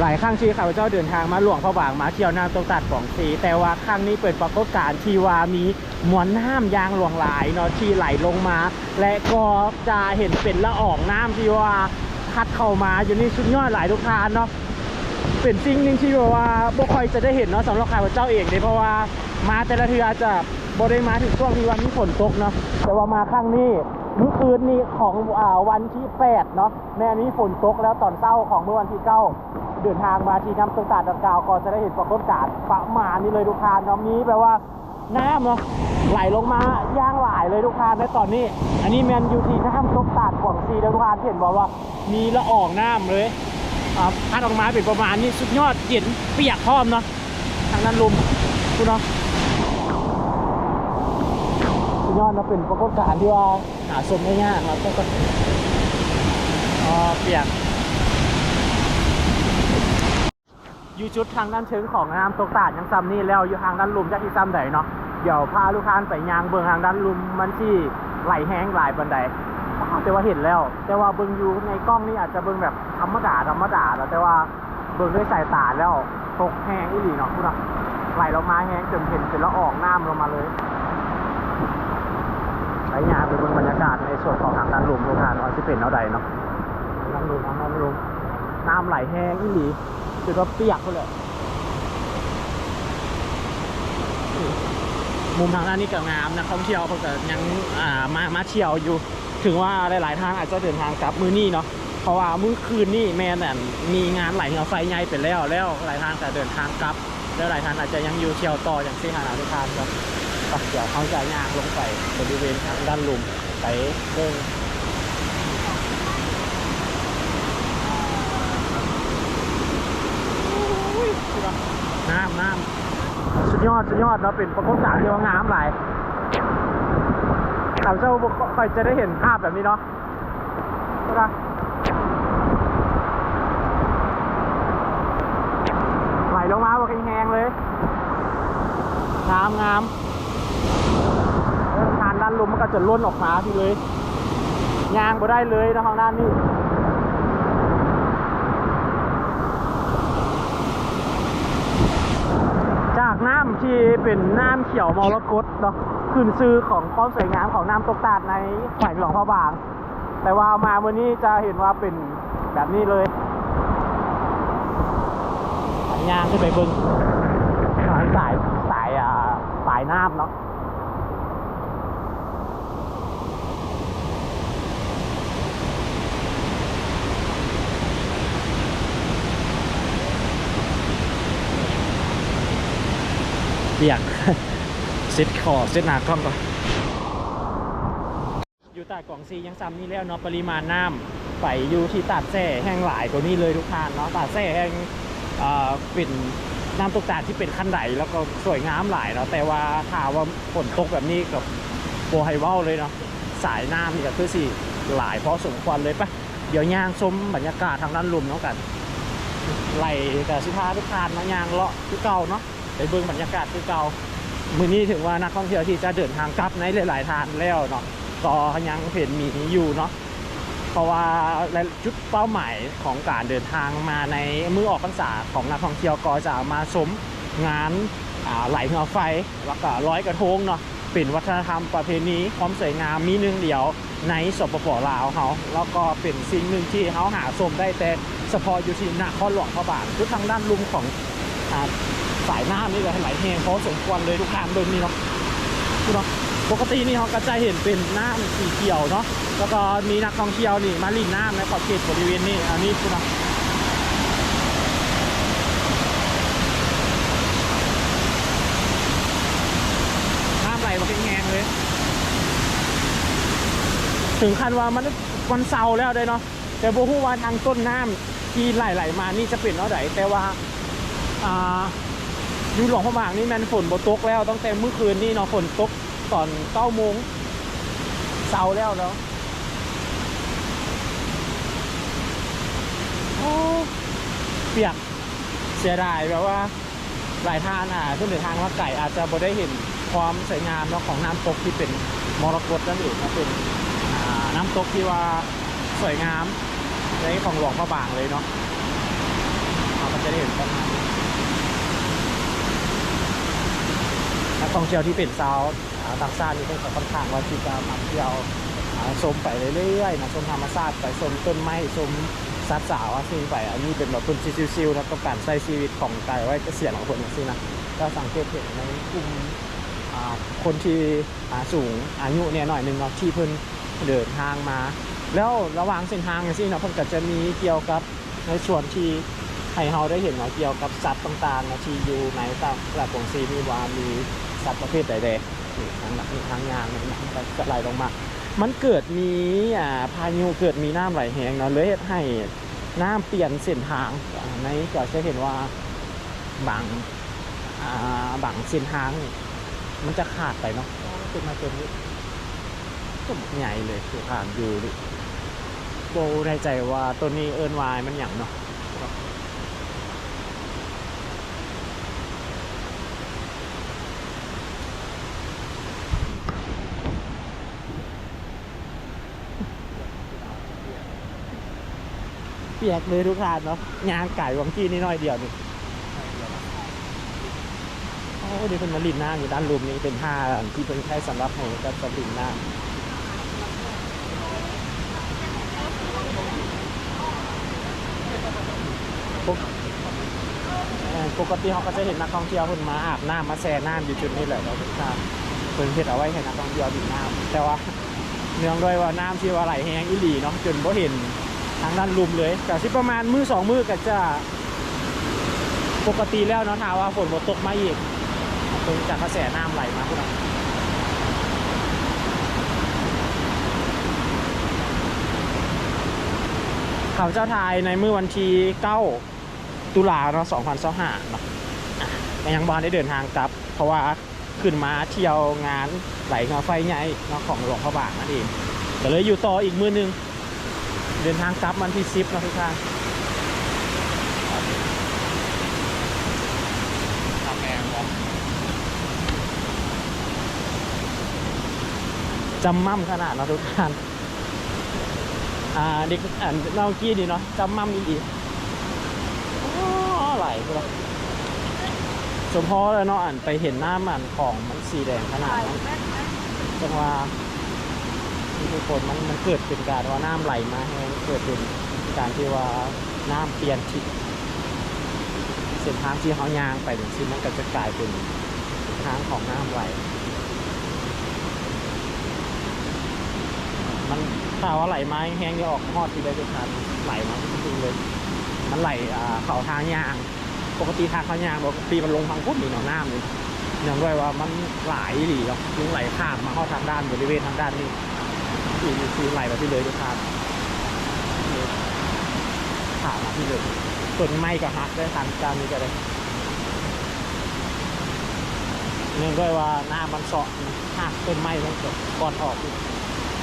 หลายครั้งที่ข้าพเจ้าเดินทางมาหลวงพระบางมาเที่ยวน้ำตกตัดของสี แต่ว่าครั้งนี้เปิดปรากฏการณ์ที่ว่ามีมวลน้ำยางหลวงหลายเนาะที่ไหลลงมา และก็จะเห็นเป็นละอองน้ำที่ว่าพัดเข้ามาอยู่นี่สุดยอดหลายทุกทานเนาะเป็นสิ่งหนึ่งที่แบบว่าบ่ค่อยจะได้เห็นเนาะสำหรับข้าพเจ้าเองเลยเพราะว่ามาแต่ละเทือจะบ่ได้มาถึงช่วงที่วันมีฝนตกเนาะแต่ว่ามาครั้งนี้เมื่อคืนนี้ของอวันที่8เนาะแม่นี้ฝนตกแล้วตอนเช้าของเมื่อวันที่9 เดินทางมาที่น้ำตกตาดดังกล่าวก็จะได้เห็นปรากฏการณ์ประมาณนี้เลยทุกท่านเนาะมีแปลว่าน้ำเนาะไหลลงมาย่างหลายเลยทุกท่านในตอนนี้ อันนี้แมนยูทีน้ำตกตาดขวางซีแล้วทุกท่านเห็นบอกว่ามีละอองน้ำเลยอ่าพัดออกมาเป็นประมาณนี้สุดยอดเย็นเปียกพร้อมเนาะทางนั้นลมคุณเนาะสุดยอดนะเป็นปรากฏการณ์ที่ว่าหาชมได้ยากครับก็อ๋อเปียก อยู่จุดทางด้านเชิงของน้ำตกตาดยังซ้ำนี่แล้วอยู่ทางด้านลุมจากที่ซ้ำใดเนาะเดี๋ยวพาลูกค้าไปยางเบืองทางด้านลุมมันที่ไหลแห้งหลายบันไดแต่ว่าเห็นแล้ว แต่ว่าเบิ่งอยู่ในกล้องนี่อาจจะเบิ่งแบบธรรมดาธรรมดาแล้วแต่ว่าเบิ่งด้วยสายตาแล้วตกแห้งอีหลีเนาะพูดนะไหลลงมาแห้งจนเห็นเป็นละอองน้ำลงมาเลยไปยางไปเบิ่งบรรยากาศในส่วนของทางด้านลุมทุกทานว่าสิเป็นเอาใดเนาะทางด้านลุมทางด้านลุม น้ำไหลแห้งอีหลีจนว่าเปียกเลยมุมทางด้านนี้ก็งามนะท่องเที่ยวเขาก็ยังอ่ามามาเที่ยวอยู่ ถึงว่าหลายๆทางอาจจะเดินทางกลับมือนี่เนาะเพราะว่ามื้อคืนนี่แม่นแต่มีงานไหลเงาไฟใหญ่ไปแล้วแล้วหลายทางแต่เดินทางกลับ แล้วหลายทางอาจจะยังอยู่เที่ยวต่ออย่างที่หาทุกทางครับเดี๋ยวเขาจะย่างลงไปบริเวณทางด้านลุมไปเดิน น้ำน้ำสุดยอดสุดยอดเนาะเป็นปรากฏการณ์ที่ว่างามหลายถามเจ้าค่อยจะได้เห็นภาพแบบนี้เนาะใช่ปะไหลลงมาแบบแห้งๆเลยงามงามทานด้านลมมันก็จะล้นออกมาพี่เลยยางบ่ได้เลยนะทางด้านนี้ากน้ำที่เป็นน้ำเขียวมรกตเนาะขึ้นซื้อของความสวยงามของน้ำตกตาดในแขวงหลวงพระบาง แต่ว่ามาวันนี้จะเห็นว่าเป็นแบบนี้เลยสัญญางขึ้นไปบึงสายสายสายอ่าสายน้ำเนาะ เบียกเซ็ตคอเซ็ตหนากล้องก่อนอยู่ตาดกล่องซียังซ้ำนี่แล้วเนาะปริมาณน้ำไปอยู่ที่ตาดแส่แห้งหลายกว่านี้เลยทุกท่านเนาะตาดแส่แห้งเอ่อเป็นน้ำตกตาดที่เป็นขั้นใดแล้วก็สวยงามหลายเนาะแต่ว่าถ้าว่าฝนตกแบบนี้กับโบไฮเว้าเลยเนาะสายน้ำนี่ก็คือสิหลายพอสมควรเลยปะเดี๋ยวย่างชมบรรยากาศทางด้านลุมเนาะกันไหลกับสิพาทุกทานเนาะย่างเลาะคือเก่าเนาะ ไปเบิ่งบรรยากาศคือเก่ามือนี้ถึงว่านักท่องเที่ยวที่จะเดินทางกลับในหลาย ๆ ทางแล้วเนาะก็ยังเห็นมีอยู่เนาะเพราะว่าจุดเป้าหมายของการเดินทางมาในมือออกพรรษาของนักท่องเที่ยวก็จะมาชมงานไหลเงาไฟแล้วก็ร้อยกระทงเนาะเป็นวัฒนธรรมประเพณีความสวยงามมีหนึ่งเดียวในสปปลาวเขาแล้วก็เป็นสิ่งหนึ่งที่เขาหาชมได้แต่เฉพาะอยู่ที่นครหลวงพระบางทุกทางด้านลุมของ สายน้ำนี่เลยไหลแห้งเพราะสมควรเลยทุกทางเดินนี่เนาะดูเนาะปกตินี่เขาก็จะเห็นเป็นน้ำสีเขียวเนาะแล้วก็มีนักท่องเที่ยวนี่มาลินน้ำในขอบเขตบริเวณนี้อันนี้ดูเนาะน้ำไหลมาแหงเลย ถึงขั้นว่ามันวันเสาร์แล้วได้เนาะแต่โบฮูว่าทางต้นน้ำที่ไหลๆมานี่จะเป็นเท่าไหร่แต่ว่าอ่า อยู่หลวงพระบางนี่แมันฝนบตกแล้วตั้งแต่เมื่อคืนนี่เนาะฝนตกตอนเก้าโมงเช้าแล้วแล้วโอ้เปียกเสียดายแบบว่าหลายท่านอะขึ้นเดินทางมาไก่อาจจะบ่ได้เห็นความสวยงามเนาะของน้ำตกที่เป็นมรกตนั่นเองนะเป็นน้ำตกที่ว่าสวยงามในของหลวงพระบางเลยเนาะครั บท่องเที่ยวที่เป็นชาวต่างชาตินี่เป็นค่อนข้างว่าที่จะมาเที่ยวชมไปเรื่อยๆนะชมธรรมชาติไปชมต้นไม้ชมสัตว์สาวสิ่งไป อันนี้เป็นแบบคนชิวๆนะต้องการใช้ชีวิตของกายไว้เกษียณของคนอย่างนี้นะก็สังเกตเห็นในกลุ่มคนที่สูงอายุเนี่ยหน่อยหนึ่งเนาะที่เพิ่นเดินทางมา แล้วระหว่างเส้นทางอย่างนี้นะเพิ่นก็จะมีเกี่ยวกับในส่วนที่ให้เราได้เห็นเนาะเกี่ยวกับสัตว์ต่างๆนะที่อยู่ในตามหลักของซีมีว่ามี สัตว์ประเภทใดๆนี่ทางหลักนี่ทางยางนี่นะมันก็ไหลลงมา มันเกิดมีอ่าพายุเกิดมีน้ำไหลแห้งเนาะเลยให้น้ำเปลี่ยนเส้นทางอ่าในก็จะเห็นว่าบางอ่าบางเส้นทาง มันจะขาดไปเนาะขึ้นมาตัวนี้ก็ใหญ่เลยคือผ่านอยู่ดิโบในใจว่าตัวนี้เอินวายมันอย่างเนาะ ปียกเลยทุกทานเนาะยางไก่วังกี้นี่น้อยเดียวนี่โอ้ดีเป็นมาลินน้ำอยู่ด้านลุมนี้เป็นท่าที่เป็นแค่สำหรับให้กับสลินน้ำปกติเขาก็จะเห็นนักท่องเที่ยวคนมาอาบน้ำมาแช่น้ำอยู่จุดนี้แหละเราทุกท่านเพิ่นเฮ็ดเอาไว้ให้นักท่องเที่ยวดื่มน้ำแต่ว่าเนื่องด้วยว่าน้ำที่ว่าไหลแห้งอีหลีเนาะจนบ่เห็น ทางด้านลุมเลยแต่ที่ประมาณมือสองมือก็จะ ปกติแล้วเนาะถ้าว่าฝนตกมาอีกตรงจากกระแสน้ำไหลมาพวกนั้นเขาเจ้าทายในมือวันที่9ตุลาเนาะ2025เนาะยังบอลได้เดินทางกลับ เพราะว่าขึ้นมาเที่ยวงานไหลงาไฟใหญ่เนาะของหลวงพระบางนั่นเองก็เลยอยู่ต่ออีกมือนึง เดินทางกลับวันที่ซิปนะทุกท่านทำแรงวะจำมั่มขนาดเนาะทุกท่านอ่าเด็กอ่านเมื่อกี้นี่เนาะจำมั่มอีอีอ๋อไหลไปแล้วสมพอเลยเนาะอ่านไปเห็นหน้ามันของมันสีแดงขนาดนั้นจังว่า ทุกคนมันมันเกิดเป็นการว่าน้ำไหลมาให้งเกิดเป็นการที่ว่าน้ำเปลี่ยนทิศเส้นทางที่เขายางไปถึงซึ่มันก็จะกลายเป็นทางของน้ำไหลมันถ้าว่าไหลมาแห้งจะออกฮอดที่ได้ทุกทานไหลมาจริงๆเลย มันไหลอ่าเข่าทางยาง ปกติทางเขายางปกติมันลงทางพุ่นนี่หนองน้ำเลยเนื่องด้วยว่ามันไหลหลีเนาะยิงไหลข้ามมาเข้าทางด้านบริเวณทางด้านนี้ คือคือไหลมาที่เลยทุกทานขามมาที่เลยส่วนไม้ก็หักได้ทางด้านนี้ก็ได้เนื่องด้วยว่าหน้ามันเสาะหักต้นไม้มันก็ก่อนออกอีก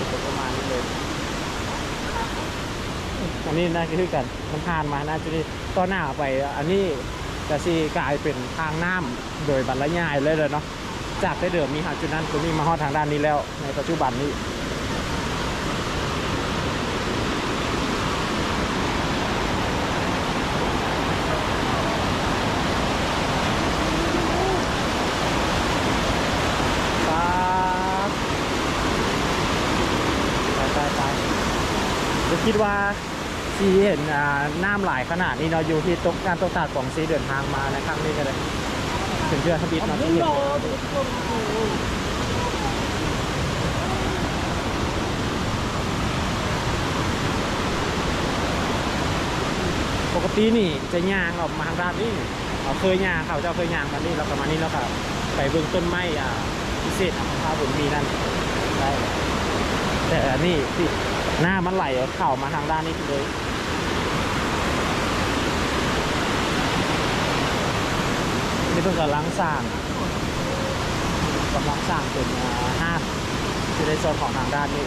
เป็นประมาณนี้เลยอันนี้น่าจะคือกันมันผ่านมาน่าจะนี่ต่อหน้าไป อันนี้จะซีกลายเป็นทางน้ำโดยบรรยายเลยเลยเนาะจากได้เดิมมีหาจุดนั้นก็มีมาฮอดทางด้านนี้แล้ว ในปัจจุบันนี้ ป๊าบไปไปไปจะ คิดว่าซีเห็นน้ำหลายขนาดนี้เนาะอยู่ที่ตกการตกตาดของซีเดินทางมาในครั้งนี้ก็เลยถึงเรือทบิดเนาที่เห็นปกตินี่จะย่างออกมาทางด้านนี้เราเคยย่างเขาเจ้าเคยย่างมานี่เราก็มาณนี่แล้วก็ไปเบื้องต้นไม้อ่าพิเศษของข้าวบุญมีนั่นได้แต่นนี้ที่ หน้ามันไหลเข่ามาทางด้านนี้เลยนี่เพิ่งกำลังสร้างกำลังสร้างเป็นห้างที่ในโซนของทางด้านนี้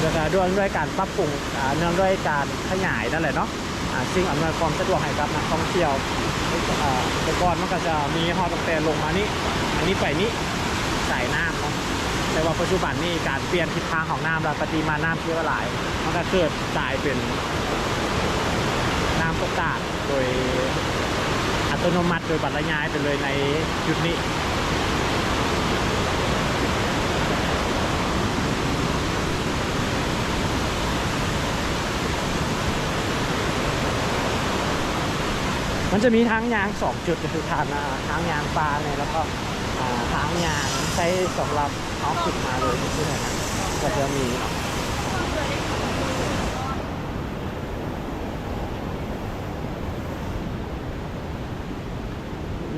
แล้วก็ด้วยด้วยการปรับปรุงเนื่องด้วยการขยายนั่นแหละเนาะอ่าสิ่งอำนวยความสะดวกให้กับนักท่องเที่ยว อ่าแต่ก่อนมันก็จะมีฮอตั้งแต่ลงมานี่อันนี้ไปนี้สายน้ำเนาะแต่ว่าปัจจุบันนี่การเปลี่ยนทิศทางของน้ำแล้วปฏิมาน้ำที่ว่าหลาย มันก็เกิดกลายเป็นน้ำตกตาดโดยอัตโนมัติโดยบรรยายไปเลยในจุดนี้ มันจะมีทางยางสองจุดก็คือทางทางยางปลาเนี่ยแล้วก็ทางยางใช้สำหรับเอาขึ้นมาเลยที่ไหนนะก็จะมีเนาะ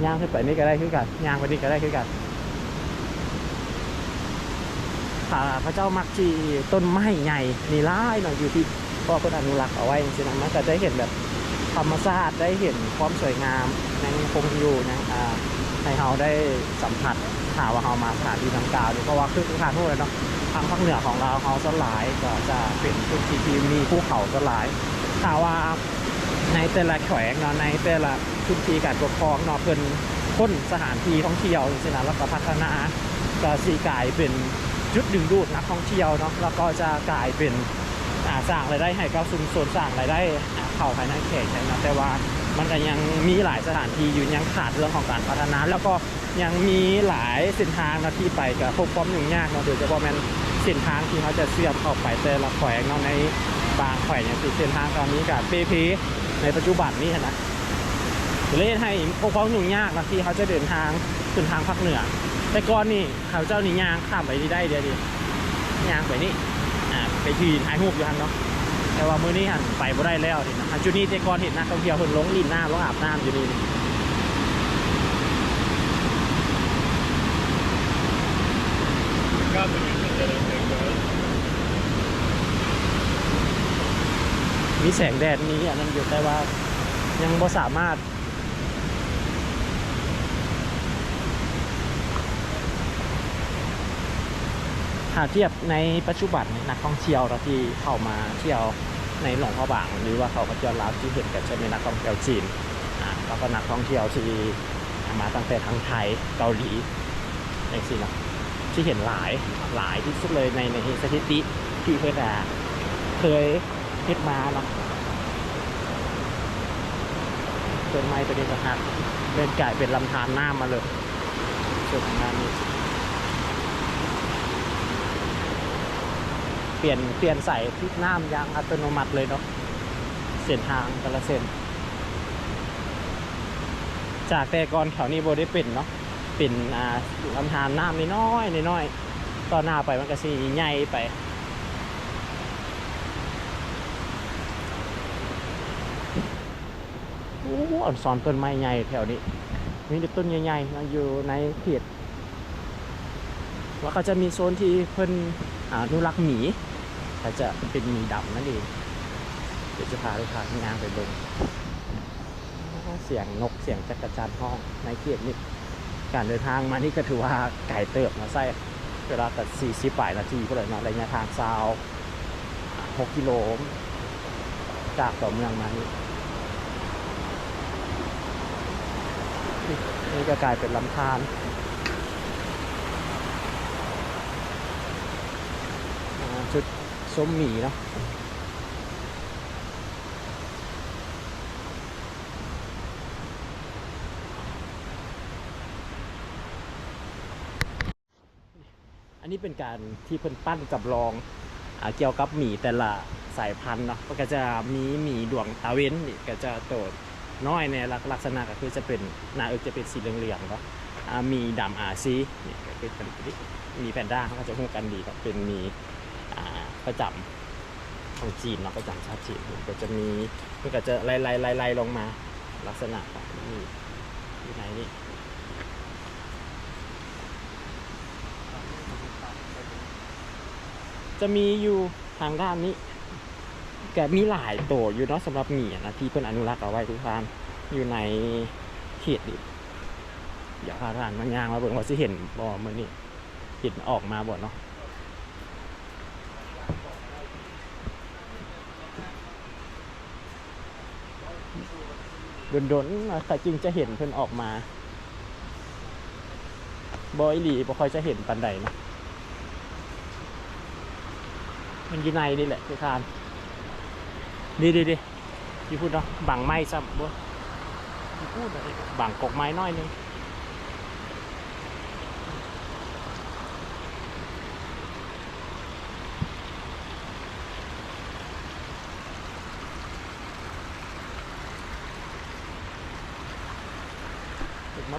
ยางขึ้นไปนี่ก็ได้คือกันยางไปนี่ก็ได้คือกันถ้าพระเจ้ามักที่ต้นไม้ใหญ่นี่ร้ายหน่อยอยู่ที่พ่อคนอนุรักษ์เอาไว้จริงๆนะมันก็จะได้เห็นแบบ ธรรมชาติได้เห็นความสวยงามยังคงอยู่นะอ่าให้เราได้สัมผัสหาว่าเรามาสถานที่ดังกล่าวนี่เพราะว่าคือทุกทางทั่วเลยเนาะทางภาคเหนือของเราเขาสลายก็จะเป็นพื้นที่ที่มีภูเขาสลายถ้าว่าในแต่ละแขวงเนาะในแต่ละพื้นที่การปกครองเนาะเพิ่นค้นสถานที่ท่องเที่ยวจรินะแล้วก็พัฒนาก็สีกลายเป็นจุดดึงดูดนักท่องเที่ยวเนาะแล้วก็จะกลายเป็นสร้างรายได้ให้กับชุมชนสร้างรายได้ เข้าภายในเขตนะแต่ว่ามันก็ยังมีหลายสถานที่อยู่ยังขาดเรื่องของการพัฒนา แล้วก็ยังมีหลายเส้นทางนะที่ไปกับพวกความยุ่งยากเนาะโดยเฉพาะแมันเส้นทางที่เขาจะเชื่อมเข้าไปแต่ละแขวงเนาะในบางแขวงอย่างที่เส้นทางตอนนี้กับเปเพในปัจจุบันนี้นะเล่นให้พวกความยุ่งยากนะที่เขาจะเดินทางขึ้นทางภาคเหนือ แต่ก่อนนี่เขาเจ้านี่ยางข้ามไปนี่ได้เดียวดิย่างไปนี่อ่าไปทีถ่ายรูปอยู่ฮันเนาะ แต่ว่ามื้อนี้หันไปบ่ได้แล้วนี่นะอันจุดนี้แต่ก่อนเห็นนักท่องเที่ยวเพิ่นลงลินน้ำลงอาบน้ำอยู่นี่มีแสงแดดมีอันนั้นอยู่แต่ว่ายังบ่สามารถ หากเทียบในปัจจุบันนักท่องเที่ยวเราที่เข้ามาเที่ยวในหลวงพระบางหรือว่าเขาก็จะรับที่เห็นกันจะเป็นนักท่องเที่ยวจีนอ่าแล้วก็นักท่องเที่ยวที่มาตั้งแต่ทั้งไทยเกาหลีในสินะที่เห็นหลายหลายที่สุดเลยในในสถิติที่เพื่อนอ่เคยเฮ็ดมาเนาะต้นไม้ตัวนี้ก็หักเล่นกลายเป็นลำธารหน้ำมาเลยส่วนทางด้านนี้ ปลี่ยนเปลี่ยนใส่ที่น้ำยางอัตโนมัติเลยเนาะเส้นทางแต่ละเส้นจากแต่ก่อนแถวนี้โบได้เป็นเนาะเป็นอ่าลำธารน้ำน้อยๆน้อยต่อหน้าไปมันก็สีใหญ่ไปโอ้โหอันซ้อนต้นไม้ใหญ่แถวนี้มีแต่ต้นใหญ่ๆนะอยู่ในเขตว่าเขาจะมีโซนที่เพิ่นอนุรักษ์หมี จะเป็นมีดำนั่นเองเดี๋ยวจะพาลูกค้างานไปเบิ่งเสียงนกเสียงจักรจันทร์ห้องในเขตนี้การเดินทางมานี่ก็ถือว่าไก่เติบนะไส้เวลาตัดสี่สิบปลายนาทีก็เลยเนาะระยะทางซาวหกกิโลจากตัวเมืองมานี่นี่ก็กลายเป็นลำธารอ่าชุด ส้มหมีเนาะอันนี้เป็นการที่เพิ่นปั้นจำลองอเกี่ยวกับหมีแต่ละสายพันธุ์เนาะก็จะมีหมีดวงตาเว้นนี่ก็จะโตดน้อยในลักษณะก็คือจะเป็นหน้าเอกจะเป็นสีเหลืองๆเนาะมีดำอาซีนี่ก็คือเป็นมีแพนด้าเขาจะหูดกันดีก็เป็นมีอ่า ประจำของจีนเนาะประจำชาติจีนก็จะมีมันก็จะไล่ไล่ไล่ไล่ลงมา ลักษณะของมีที่ไหนนี่จะมีอยู่ทางด้านนี้แกมีหลายตัวอยู่เนาะสำหรับหมีนะที่เพิ่นอนุรักษ์เอาไว้ทุกท่านอยู่ในเขตดิเดี๋ยวพาท่านมันย่างมาเบิ่งว่าสิเห็นบ่เมื้อนี้เห็นออกมาบ่เนาะ โดนๆใครจึงจะเห็นเพิ่นออกมาบอยหลีบ่ค่อยจะเห็นปันใดนะมันอยู่ในนี่แหละที่ทานดีดีดีพี่พูดเนาะบังไม้ซ้ำบ่พี่พูดอะไรบังกกไม้น้อยนึง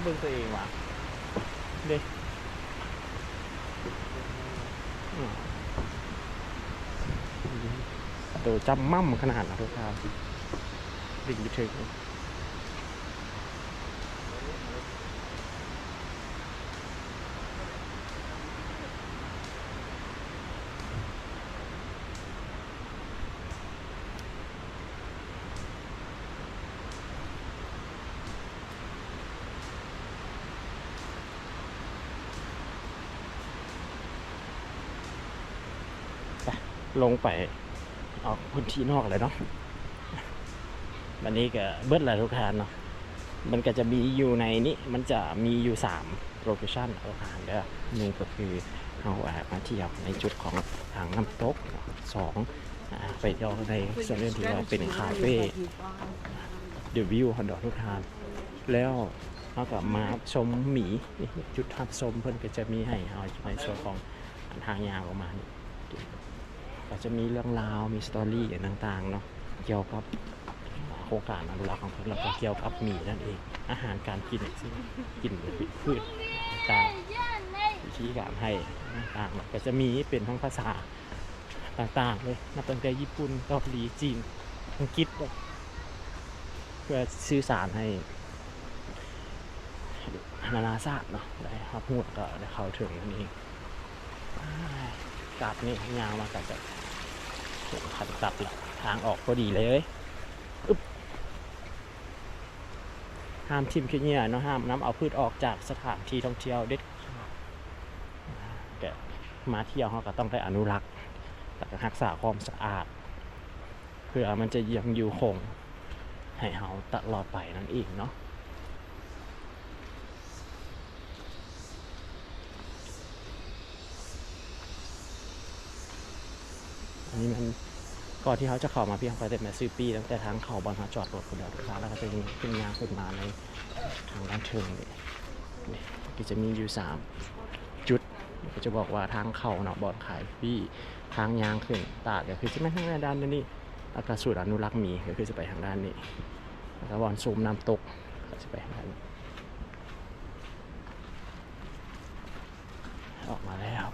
มาเบิ่งตัวเองว่ะเด้อืมตัวจำมั่มขนาดนะทุกท่านดิ่งไปถึง ลงไปออกพื้นที่นอกเลยเนาะวันนี้ก็เบิดแหละทุกท่านเนาะมันก็จะมีอยู่ในนี้มันจะมีอยู่3โลเคชั่นทุกท่านเด้อหนึ่งก็คือเอาแอบมาเที่ยวในจุดของทางน้ำตกสองอไปเที่ยวในส่วนเรื่องที่ว่าเป็นคาเฟ่เดวิวฮอนดอกทุกทานแล้วเราก็มาชมหมีจุดทับชมเพิ่นก็จะมีให้เอาในส่วนของทางยาวออกมานี่ ก็จะมีเรื่องราวมีสตอรี่ต่างๆเนาะเกี่ยวกับโครงการอนุรักษ์ของพิ่นแล้วก็เกี่ยวกับหมีนั่นเอง อาหารการกินซึ่งกินพืชต่างๆวิธีการให้ต่างๆก็จะมีเป็นทั้งภาษาต่างๆเลยนับตั้งแต่ญี่ปุ่นเกาหลีจีนอังกฤษเพื่อสื่อสารให้นานาชาติเนาะได้รับพูดก็ได้เข้าถึงนั่นเองอ้ กลับนี่ยาวมากับจะถึงขันกลับละทางออกพอดีเลยอึบห้ามทิมขี้เหงื่อเนาะห้ามน้ำเอาพืชออกจากสถานที่ท่องเที่ยวเด็ดขาดแกมาเที่ยวเขาก็ต้องได้อนุรักษ์แต่ก็รักษาความสะอาด เพื่อมันจะยังอยู่คงให้เฮาตลอดไปนั่นเองเนาะ นนี้มันก่อนที่เขาจะเข้ามาพี่เขาไปแต่มาซื้อปีตั้งแต่ทางเข้าบอลเขาจอดรถคนเดียวทุกครั้งแล้วก็จะมีขึ้นยางขึ้นมาในทางด้านเทิงนี่นี่ก็จะมีอยู่สามจุดก็จะบอกว่าทางเข้าเนาะบอลขายพี่ทางยางขึ้นตาดก็คือจะไม่ทางด้านนี้อากาศสูตรอนุรักษ์มีก็คือจะไปทางด้านนี้แล้วก็บอลซูมน้ำตกก็จะไปทางด้านนี้ออกมาแล้ว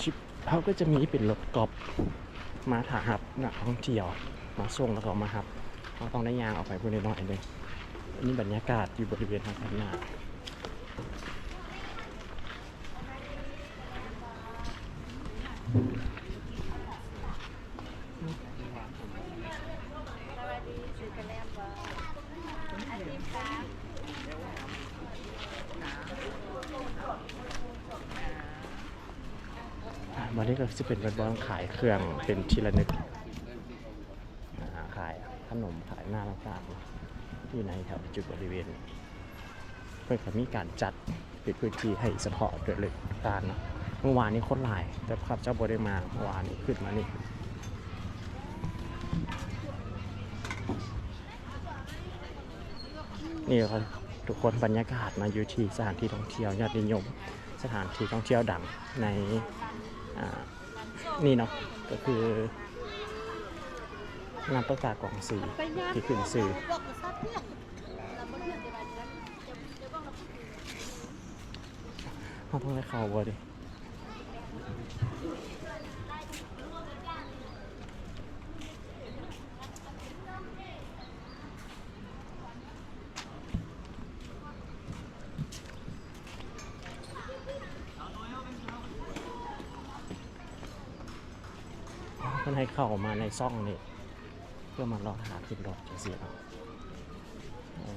ชิป เขาก็จะมีเป็นรถกอบมาถาหับนักท่องเที่ยว มาส่งแล้วก็มาหับเขาต้องได้ยางออกไปเพื่อน้อยๆเลยอันนี้บรรยากาศอยู่บริเวณทางด้างหน้า อ่าวันนี้ ก็จะเป็นวันบอลขายเครื่องเป็นทีละนึกขายขนมขายหน้าต่างๆอยู่ในแถวจุดบริเวณเพื่อจะมีการจัดป็นพื้นที่ให้เฉพาะโดยเลยการเนาะเมื่อวานนี้โคนหลาย แต่ครับเจ้าบได้มาเมื่อวานนี้ขึ้นมานี่นี่ครับทุกคนบรรยากาศมาอยู่ที่สถานที่ท่องเที่ยวยอดนิยม สถานที่ท่องเที่ยวดังใน นี่เนาะก็คือน้ำตกากล่องสีที่ขึ้นสื่อเขาต้องได้ข่าบ่ดิ เพิ่นให้เข้ามาในซ่องนี่เพื่อมารอหาขึ้นรถจะเสียเนาะอ๋อ